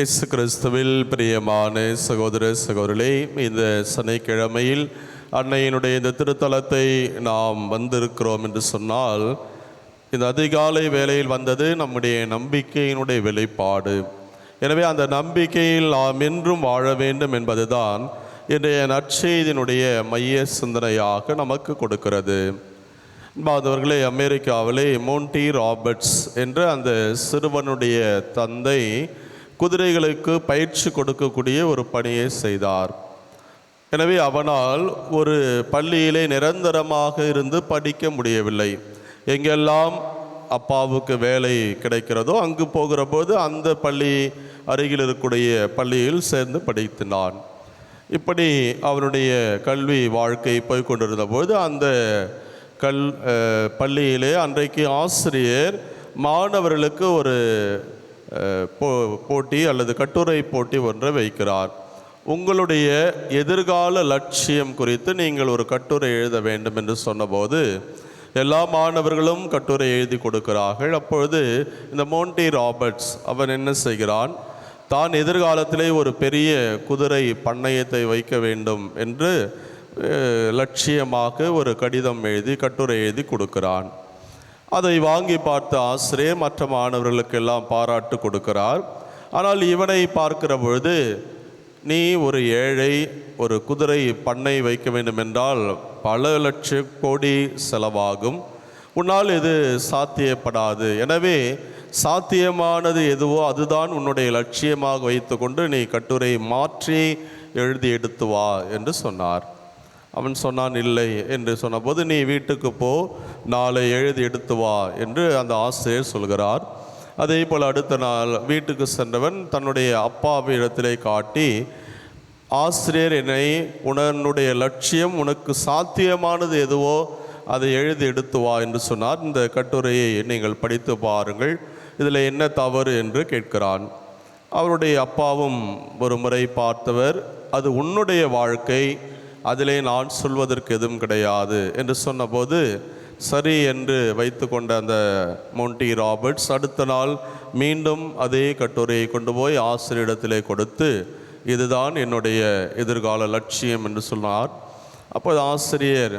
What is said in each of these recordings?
இயேசு கிறிஸ்துவில் பிரியமான சகோதர சகோதரே இந்த சனிக்கிழமையில் அன்னையினுடைய இந்த திருத்தலத்தை நாம் வந்திருக்கிறோம் என்று சொன்னால் இந்த அதிகாலை வேளையில் வந்தது நம்முடைய நம்பிக்கையினுடைய வெளிப்பாடு. எனவே அந்த நம்பிக்கையில் நாம் என்றும் வாழ வேண்டும் என்பதுதான் இன்றைய நற்செய்தியினுடைய மைய சிந்தனையாக நமக்கு கொடுக்கிறது. அன்பாதவர்களே அமெரிக்காவிலே மோன்டி ராபர்ட்ஸ் என்ற அந்த சிறுவனுடைய தந்தை குதிரைகளுக்கு பயிற்சி கொடுக்கக்கூடிய ஒரு பணியை செய்தார். எனவே அவனால் ஒரு பள்ளியிலே நிரந்தரமாக இருந்து படிக்க முடியவில்லை. எங்கெல்லாம் அப்பாவுக்கு வேலை கிடைக்கிறதோ அங்கு போகிற போது அந்த பள்ளி அருகில் இருக்கக்கூடிய பள்ளியில் சேர்ந்து படித்தினான். இப்படி அவனுடைய கல்வி வாழ்க்கை போய்கொண்டிருந்த போது அந்த கல் பள்ளியிலே அன்றைக்கு ஆசிரியர் மாணவர்களுக்கு ஒரு போ போட்டி அல்லது கட்டுரை போட்டி ஒன்றை வைக்கிறார். உங்களுடைய எதிர்கால லட்சியம் குறித்து நீங்கள் ஒரு கட்டுரை எழுத வேண்டும் என்று சொன்னபோது எல்லா மாணவர்களும் கட்டுரை எழுதி கொடுக்கிறார்கள். அப்பொழுது இந்த மோண்டி ராபர்ட்ஸ் அவன் என்ன செய்கிறான்? தான் எதிர்காலத்திலே ஒரு பெரிய குதிரை பண்ணையத்தை வைக்க வேண்டும் என்று லட்சியமாக ஒரு கடிதம் எழுதி கட்டுரை எழுதி கொடுக்கிறான். அதை வாங்கி பார்த்த ஆசிரியர் மற்ற மாணவர்களுக்கெல்லாம் பாராட்டு கொடுக்கிறார். ஆனால் இவனை பார்க்கிற பொழுது நீ ஒரு ஏழை ஒரு குதிரை பண்ணை வைக்க வேண்டும் என்றால் பல லட்ச கோடி செலவாகும். உன்னால் இது சாத்தியப்படாது. எனவே சாத்தியமானது எதுவோ அதுதான் உன்னுடைய லட்சியமாக வைத்துக்கொண்டு நீ கட்டுரை மாற்றி எழுதி எடுத்து வா என்று சொன்னார். அவன் சொன்னான் இல்லை என்று சொன்னபோது நீ வீட்டுக்கு போ நாளை எழுதி எடுத்து வா என்று அந்த ஆசிரியர் சொல்கிறார். அதே போல் அடுத்த நாள் வீட்டுக்கு சென்றவன் தன்னுடைய அப்பாவிடத்திலே காட்டி ஆசிரியர் என்னை உன்னுடைய லட்சியம் உனக்கு சாத்தியமானது எதுவோ அதை எழுதி எடுத்து வா என்று சொன்னார். இந்த கட்டுரையை நீங்கள் படித்து பாருங்கள். இதில் என்ன தவறு என்று கேட்கிறான். அவருடைய அப்பாவும் ஒரு முறை பார்த்தவர் அது உன்னுடைய வாழ்க்கை அதிலே நான் சொல்வதற்கு எதுவும் கிடையாது என்று சொன்னபோது சரி என்று வைத்து கொண்ட அந்த மோண்டி ராபர்ட்ஸ் அடுத்த நாள் மீண்டும் அதே கட்டுரையை கொண்டு போய் ஆசிரியரிடத்திலே கொடுத்து இதுதான் என்னுடைய எதிர்கால லட்சியம் என்று சொன்னார். அப்போது ஆசிரியர்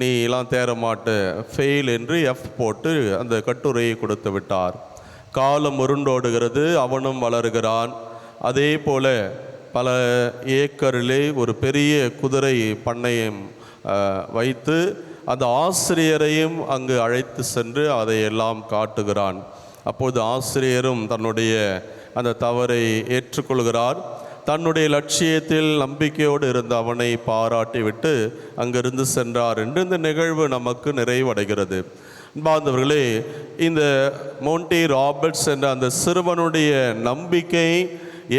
நீ எல்லாம் தேரமாட்டு ஃபெயில் என்று எஃப் போட்டு அந்த கட்டுரையை கொடுத்து விட்டார். காலம் உருண்டோடுகிறது அவனும் வளருகிறான். அதே போல பல ஏக்கரிலே ஒரு பெரிய குதிரை பண்ணையம் வைத்து அந்த ஆசிரியரையும் அங்கு அழைத்து சென்று அதை எல்லாம் காட்டுகிறான். அப்போது ஆசிரியரும் தன்னுடைய அந்த தவறை ஏற்றுக்கொள்கிறார். தன்னுடைய லட்சியத்தில் நம்பிக்கையோடு இருந்த அவனை பாராட்டிவிட்டு அங்கிருந்து சென்றார் என்று இந்த நிகழ்வு நமக்கு நிறைவடைகிறது. அன்பார்ந்தவர்களே இந்த மோண்டி ராபர்ட்ஸ் என்ற அந்த சிறுவனுடைய நம்பிக்கை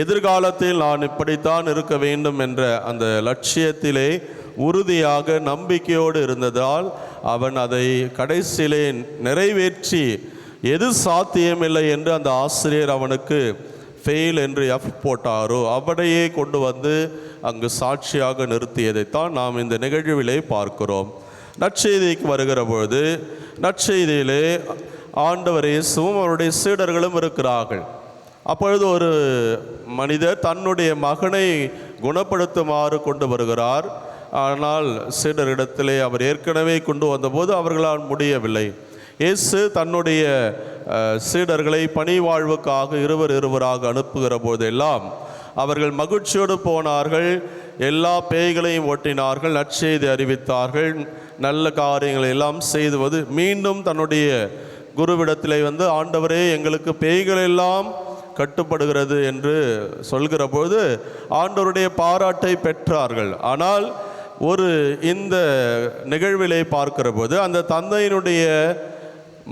எதிர்காலத்தில் நான் இப்படித்தான் இருக்க வேண்டும் என்ற அந்த லட்சியத்திலே உறுதியாக நம்பிக்கையோடு இருந்ததால் அவன் அதை கடைசியிலே நிறைவேற்றி எது சாத்தியமில்லை என்று அந்த ஆசிரியர் அவனுக்கு ஃபெயில் என்று எஃப் போட்டாரோ அவனையே கொண்டு வந்து அங்கு சாட்சியாக நிறுத்தியதைத்தான் நாம் இந்த நிகழ்விலே பார்க்கிறோம். நற்செய்திக்கு வருகிற பொழுது நற்செய்தியிலே ஆண்டவர் இயேசுவும் அவருடைய சீடர்களும் இருக்கிறார்கள். அப்பொழுது ஒரு மனிதர் தன்னுடைய மகனை குணப்படுத்துமாறு கொண்டு வருகிறார். ஆனால் சீடரிடத்திலே அவர் ஏற்கனவே கொண்டு வந்தபோது அவர்களால் முடியவில்லை. இயேசு தன்னுடைய சீடர்களை பணி வாழ்வுக்காக இருவர் இருவராக அனுப்புகிற போதெல்லாம் அவர்கள் மகிழ்ச்சியோடு போனார்கள். எல்லா பேய்களையும் ஓட்டினார்கள் நற்செய்தி அறிவித்தார்கள். நல்ல காரியங்களை எல்லாம் செய்துவது மீண்டும் தன்னுடைய குருவிடத்திலே வந்து ஆண்டவரே எங்களுக்கு பேய்கள் எல்லாம் கட்டுப்படுகிறது என்று சொல்கிற பொழுது ஆண்டவருடைய பாராட்டை பெற்றார்கள். ஆனால் ஒரு இந்த நிகழ்விலே பார்க்கிற போது அந்த தந்தையினுடைய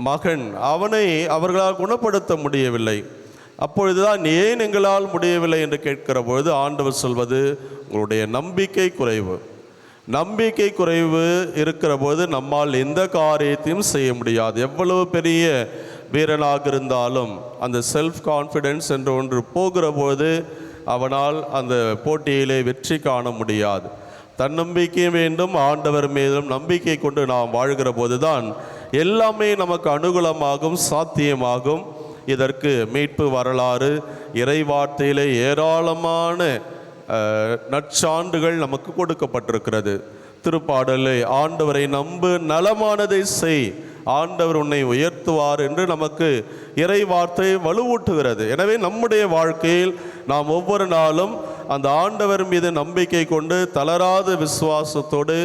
மகன் அவனை அவர்களால் குணப்படுத்த முடியவில்லை. அப்பொழுதுதான் ஏன் எங்களால் முடியவில்லை என்று கேட்கிற பொழுது ஆண்டவர் சொல்வது உங்களுடைய நம்பிக்கை குறைவு. நம்பிக்கை குறைவு இருக்கிற போது நம்மால் எந்த காரியத்தையும் செய்ய முடியாது. எவ்வளவு பெரிய வீரனாக இருந்தாலும் அந்த செல்ஃப் கான்ஃபிடென்ஸ் என்று ஒன்று போகிற போது அவனால் அந்த போட்டியிலே வெற்றி காண முடியாது. தன்னம்பிக்கை வேண்டும் ஆண்டவர் மீதும் நம்பிக்கை கொண்டு நாம் வாழ்கிற போதுதான் எல்லாமே நமக்கு அனுகூலமாகும் சாத்தியமாகும். இதற்கு மீட்பு வரலாறு இறைவார்த்தையிலே ஏராளமான நற்சான்றுகள் நமக்கு கொடுக்கப்பட்டிருக்கிறது. திருப்பாடலை ஆண்டவரை நம்பு நலமானதை செய் ஆண்டவர் உன்னை உயர்த்துவார் என்று நமக்கு இறை வார்த்தை வலுவூட்டுகிறது. எனவே நம்முடைய வாழ்க்கையில் நாம் ஒவ்வொரு நாளும் அந்த ஆண்டவர் மீது நம்பிக்கை கொண்டு தளராத விசுவாசத்தோடு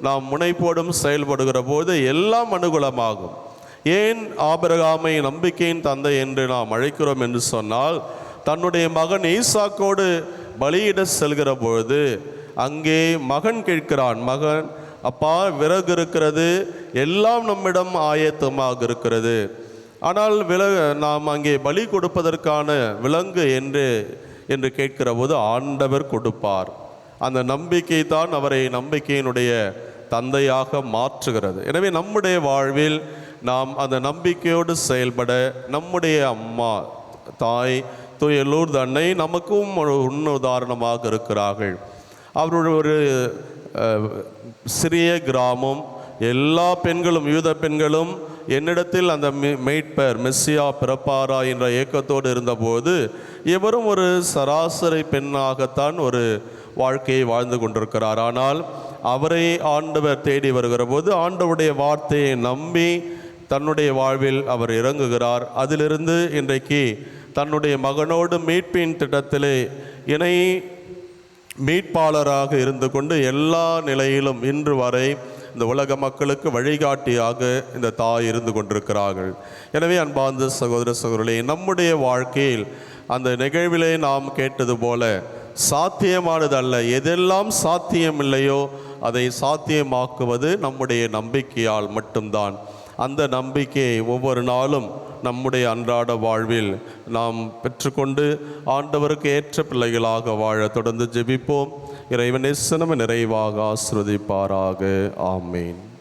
நாம் முனைப்போடும் செயல்படுகிற போது எல்லாம் அனுகூலமாகும். ஏன் ஆபரகாமை நம்பிக்கையின் தந்தை என்று நாம் அழைக்கிறோம் என்று சொன்னால் தன்னுடைய மகன் ஈசாக்கோடு பலியிட செல்கிற பொழுது அங்கே மகன் கேட்கிறான் மகன் அப்பா விறகு இருக்கிறது எல்லாம் நம்மிடம் ஆயத்தமாக இருக்கிறது ஆனால் விலக நாம் அங்கே பலி கொடுப்பதற்கான விலங்கு என்று என்று கேட்கிற போது ஆண்டவர் கொடுப்பார். அந்த நம்பிக்கை தான் அவரை நம்பிக்கையினுடைய தந்தையாக மாற்றுகிறது. எனவே நம்முடைய வாழ்வில் நாம் அந்த நம்பிக்கையோடு செயல்பட நம்முடைய அம்மா தாய் துயலூர் தன்னை அன்னை நமக்கும் ஒரு உன்னுதாரணமாக இருக்கிறார்கள். அவருடைய ஒரு சிறிய கிராமம் எல்லா பெண்களும் யூத பெண்களும் என்னிடத்தில் அந்த மெய்ட்பர் மெஸ்ஸியா பிறப்பாரா என்ற ஏக்கத்தோடு இருந்தபோது இவரும் ஒரு சராசரி பெண்ணாகத்தான் ஒரு வாழ்க்கையை வாழ்ந்து கொண்டிருக்கிறார். ஆனால் அவரை ஆண்டவர் தேடி வருகிற போது ஆண்டவருடைய வார்த்தையை நம்பி தன்னுடைய வாழ்வில் அவர் இறங்குகிறார். அதிலிருந்து இன்றைக்கு தன்னுடைய மகனோடு மீட்பின் திட்டத்திலே இணை மீட்பாளராக இருந்து கொண்டு எல்லா நிலையிலும் இன்று வரை இந்த உலக மக்களுக்கு வழிகாட்டியாக இந்த தாய் இருந்து கொண்டிருக்கிறார்கள். எனவே அன்பார்ந்த சகோதர சகோதரர்களே நம்முடைய வாழ்க்கையில் அந்த நிகழ்விலே நாம் கேட்டது போல சாத்தியமானது அல்ல. எதெல்லாம் சாத்தியமில்லையோ அதை சாத்தியமாக்குவது நம்முடைய நம்பிக்கையால் மட்டும்தான். அந்த நம்பிக்கையை ஒவ்வொரு நாளும் நம்முடைய அன்றாட வாழ்வில் நாம் பெற்றுக்கொண்டு ஆண்டவருக்கு ஏற்ற பிள்ளைகளாக வாழ தொடர்ந்து ஜெபிப்போம். இறைவனே சினம நிறைவாக ஆஸ்ருதிப்பாராக ஆமேன்.